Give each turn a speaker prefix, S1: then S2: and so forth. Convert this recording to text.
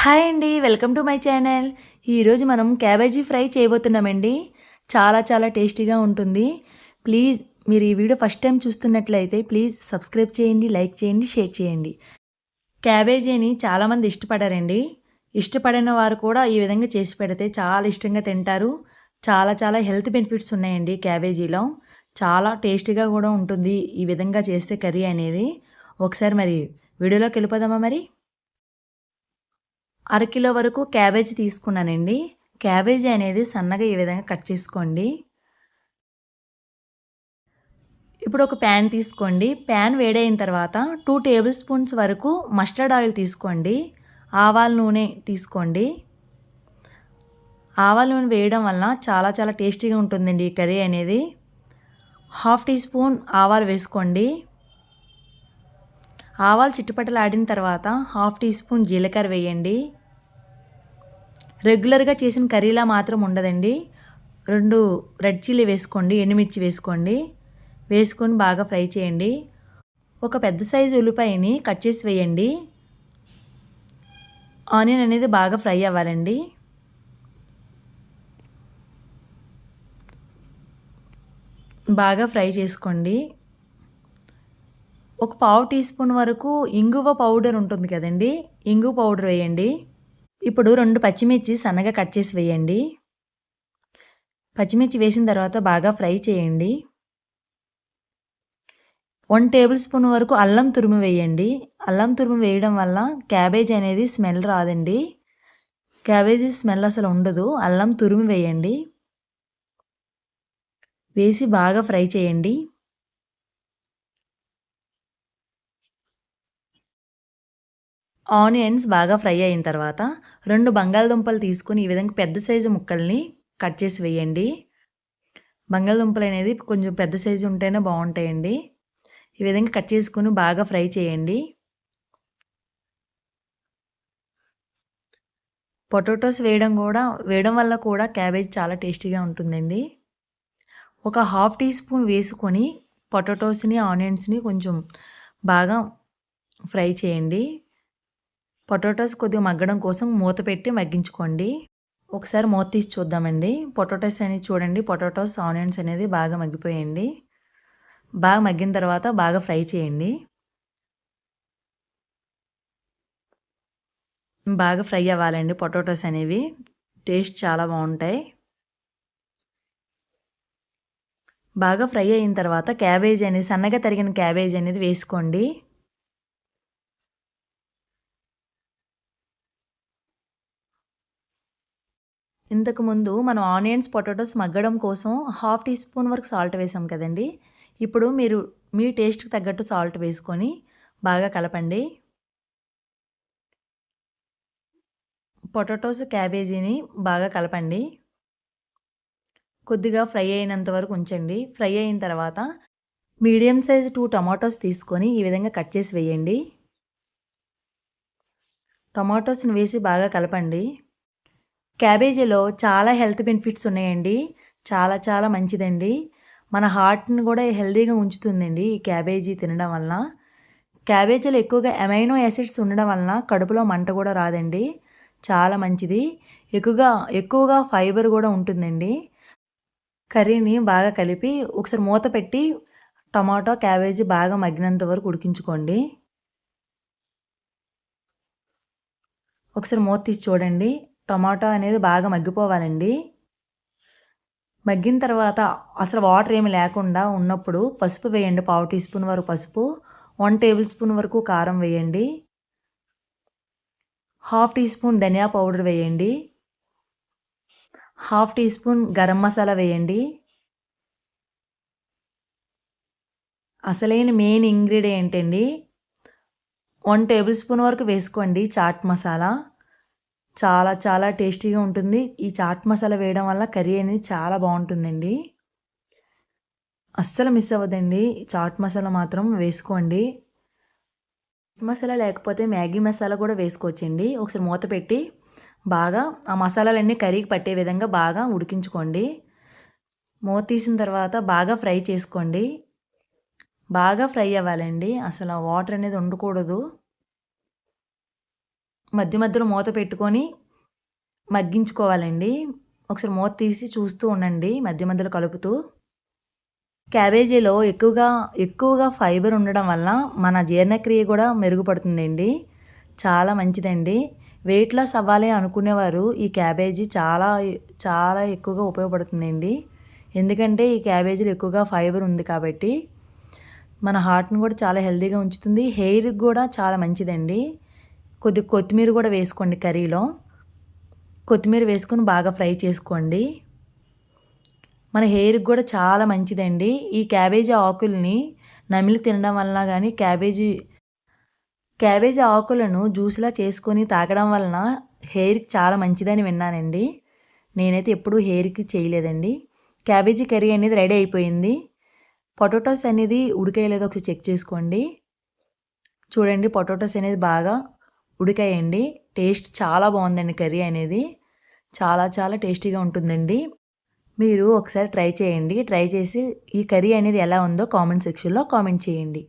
S1: Hi అండి welcome to my channel. ఈరోజు మనం క్యాబేజీ ఫ్రై చేయబోతున్నామండి. చాలా చాలా టేస్టీగా ఉంటుంది. ప్లీజ్ మీరు ఈ వీడియో ఫస్ట్ టైం చూస్తున్నట్లయితే ప్లీజ్ సబ్స్క్రైబ్ చేయండి లైక్ చేయండి షేర్ చేయండి. క్యాబేజీని చాలామంది ఇష్టపడారండి. ఇష్టపడిన వారు కూడా ఈ విధంగా చేసి పెడితే చాలా ఇష్టంగా తింటారు. చాలా చాలా హెల్త్ బెనిఫిట్స్ ఉన్నాయండి క్యాబేజీలో. చాలా టేస్టీగా కూడా ఉంటుంది ఈ విధంగా చేస్తే కర్రీ అనేది. ఒకసారి మరి వీడియోలోకి వెళ్ళిపోదామా మరి? అరకిలో వరకు క్యాబేజ్ తీసుకున్నానండి. క్యాబేజీ అనేది సన్నగా ఈ విధంగా కట్ చేసుకోండి. ఇప్పుడు ఒక ప్యాన్ తీసుకోండి. ప్యాన్ వేడైన తర్వాత టూ టేబుల్ స్పూన్స్ వరకు మస్టర్డ్ ఆయిల్ తీసుకోండి. ఆవాల నూనె తీసుకోండి. ఆవాల నూనె వేయడం వలన చాలా చాలా టేస్టీగా ఉంటుందండి ఈ కర్రీ అనేది. హాఫ్ టీ స్పూన్ ఆవాలు వేసుకోండి. ఆవాలు చిట్టుపట్టలు ఆడిన తర్వాత హాఫ్ టీ స్పూన్ జీలకర్ర వేయండి. రెగ్యులర్గా చేసిన కర్రీలా మాత్రం ఉండదండి. రెండు రెడ్ చిల్లీ వేసుకోండి ఎండుమిర్చి వేసుకోండి. వేసుకొని బాగా ఫ్రై చేయండి. ఒక పెద్ద సైజు ఉల్లిపాయని కట్ చేసి వేయండి. ఆనియన్ అనేది బాగా ఫ్రై అవ్వాలండి. బాగా ఫ్రై చేసుకోండి. ఒక పావు టీ స్పూన్ వరకు ఇంగువ పౌడర్ ఉంటుంది కదండి ఇంగువ పౌడర్ వేయండి. ఇప్పుడు రెండు పచ్చిమిర్చి సన్నగా కట్ చేసి వేయండి. పచ్చిమిర్చి వేసిన తర్వాత బాగా ఫ్రై చేయండి. వన్ టేబుల్ స్పూన్ వరకు అల్లం తురుము వేయండి. అల్లం తురుము వేయడం వల్ల క్యాబేజ్ అనేది స్మెల్ రాదండి. క్యాబేజీ స్మెల్ అసలు ఉండదు. అల్లం తురుము వేయండి. వేసి బాగా ఫ్రై చేయండి. ఆనియన్స్ బాగా ఫ్రై అయిన తర్వాత రెండు బంగాళదుంపలు తీసుకుని ఈ విధంగా పెద్ద సైజు ముక్కల్ని కట్ చేసి వేయండి. బంగాళదుంపలు అనేది కొంచెం పెద్ద సైజు ఉంటేనే బాగుంటాయండి. ఈ విధంగా కట్ చేసుకుని బాగా ఫ్రై చేయండి. పొటాటోస్ వేయడం కూడా వేయడం వల్ల కూడా క్యాబేజ్ చాలా టేస్టీగా ఉంటుందండి. ఒక హాఫ్ టీ స్పూన్ వేసుకొని పొటాటోస్ని ఆనియన్స్ని కొంచెం బాగా ఫ్రై చేయండి. పొటాటోస్ కొద్దిగా మగ్గడం కోసం మూత పెట్టి మగ్గించుకోండి. ఒకసారి మూత తీసి చూద్దామండి. పొటాటోస్ అనేది చూడండి. పొటాటోస్ ఆనియన్స్ అనేది బాగా మగ్గిపోయండి. బాగా మగ్గిన తర్వాత బాగా ఫ్రై చేయండి. బాగా ఫ్రై అవ్వాలండి పొటాటోస్ అనేవి. టేస్ట్ చాలా బాగుంటాయి. బాగా ఫ్రై అయిన తర్వాత క్యాబేజ్ అనేది సన్నగా తరిగిన క్యాబేజ్ అనేది వేసుకోండి. ఇంతకుముందు మనం ఆనియన్స్ పొటాటోస్ మగ్గడం కోసం హాఫ్ టీ స్పూన్ వరకు సాల్ట్ వేసాం కదండి. ఇప్పుడు మీరు మీ టేస్ట్కి తగ్గట్టు సాల్ట్ వేసుకొని బాగా కలపండి. పొటాటోస్ క్యాబేజీని బాగా కలపండి. కొద్దిగా ఫ్రై అయినంత వరకు ఉంచండి. ఫ్రై అయిన తర్వాత మీడియం సైజ్ టూ టమాటోస్ తీసుకొని ఈ విధంగా కట్ చేసి వేయండి. టమాటోస్ని వేసి బాగా కలపండి. క్యాబేజీలో చాలా హెల్త్ బెనిఫిట్స్ ఉన్నాయండి. చాలా చాలా మంచిదండి. మన హార్ట్ని కూడా హెల్తీగా ఉంచుతుందండి ఈ క్యాబేజీ తినడం వలన. క్యాబేజీలో ఎక్కువగా ఎమైనో యాసిడ్స్ ఉండడం వలన కడుపులో మంట కూడా రాదండి. చాలా మంచిది. ఎక్కువగా ఎక్కువగా ఫైబర్ కూడా ఉంటుందండి. కర్రీని బాగా కలిపి ఒకసారి మూత పెట్టి టమాటో క్యాబేజీ బాగా మగ్గినంత వరకు ఉడికించుకోండి. ఒకసారి మూత తీసి చూడండి. టమాటా అనేది బాగా మగ్గిపోవాలండి. మగ్గిన తర్వాత అసలు వాటర్ ఏమి లేకుండా ఉన్నప్పుడు పసుపు వేయండి. పావు టీ స్పూన్ వరకు పసుపు వన్ టేబుల్ స్పూన్ వరకు కారం వేయండి. హాఫ్ టీ స్పూన్ ధనియా పౌడర్ వేయండి. Half teaspoon garam masala వేయండి. అసలైన మెయిన్ ఇంగ్రీడియంట్ అండి. వన్ టేబుల్ స్పూన్ వరకు వేసుకోండి చాట్ మసాలా. చాలా చాలా టేస్టీగా ఉంటుంది. ఈ చాట్ మసాలా వేయడం వల్ల కర్రీ అనేది చాలా బాగుంటుందండి. అస్సలు మిస్ అవ్వదండి. చాట్ మసాలా మాత్రం వేసుకోండి. మసాలా లేకపోతే మ్యాగీ మసాలా కూడా వేసుకోవచ్చండి. ఒకసారి మూత పెట్టి బాగా ఆ మసాలాలన్నీ కర్రీకి పట్టే విధంగా బాగా ఉడికించుకోండి. మూత తీసిన తర్వాత బాగా ఫ్రై చేసుకోండి. బాగా ఫ్రై అవ్వాలండి. అసలు వాటర్ అనేది ఉండకూడదు. మధ్య మధ్యలో మూత పెట్టుకొని మగ్గించుకోవాలండి. ఒకసారి మూత తీసి చూస్తూ ఉండండి మధ్య మధ్యలో కలుపుతూ. క్యాబేజీలో ఎక్కువగా ఎక్కువగా ఫైబర్ ఉండడం వల్ల మన జీర్ణక్రియ కూడా మెరుగుపడుతుందండి. చాలా మంచిదండి. వెయిట్ లాస్ అవ్వాలి అనుకునేవారు ఈ క్యాబేజీ చాలా చాలా ఎక్కువగా ఉపయోగపడుతుందండి. ఎందుకంటే ఈ క్యాబేజీలో ఎక్కువగా ఫైబర్ ఉంది కాబట్టి మన హార్ట్ని కూడా చాలా హెల్తీగా ఉంచుతుంది. హెయిర్కి కూడా చాలా మంచిదండి. కొద్ది కొత్తిమీర కూడా వేసుకోండి కర్రీలో. కొత్తిమీర వేసుకొని బాగా ఫ్రై చేసుకోండి. మన హెయిర్కి కూడా చాలా మంచిదండి. ఈ క్యాబేజీ ఆకుల్ని నమిలి తినడం వలన కానీ క్యాబేజీ క్యాబేజీ ఆకులను జ్యూస్లా చేసుకొని తాగడం వలన హెయిర్కి చాలా మంచిదని విన్నానండి. నేనైతే ఎప్పుడూ హెయిర్కి చేయలేదండి. క్యాబేజీ కర్రీ అనేది రెడీ అయిపోయింది. పొటాటోస్ అనేది ఉడికేయలేదో ఒకసారి చెక్ చేసుకోండి. చూడండి పొటాటోస్ అనేది బాగా ఉడికాయండి టేస్ట్ చాలా బాగుందండి కర్రీ అనేది. చాలా చాలా టేస్టీగా ఉంటుందండి. మీరు ఒకసారి ట్రై చేయండి. ట్రై చేసి ఈ కర్రీ అనేది ఎలా ఉందో కామెంట్ సెక్షన్లో కామెంట్ చేయండి.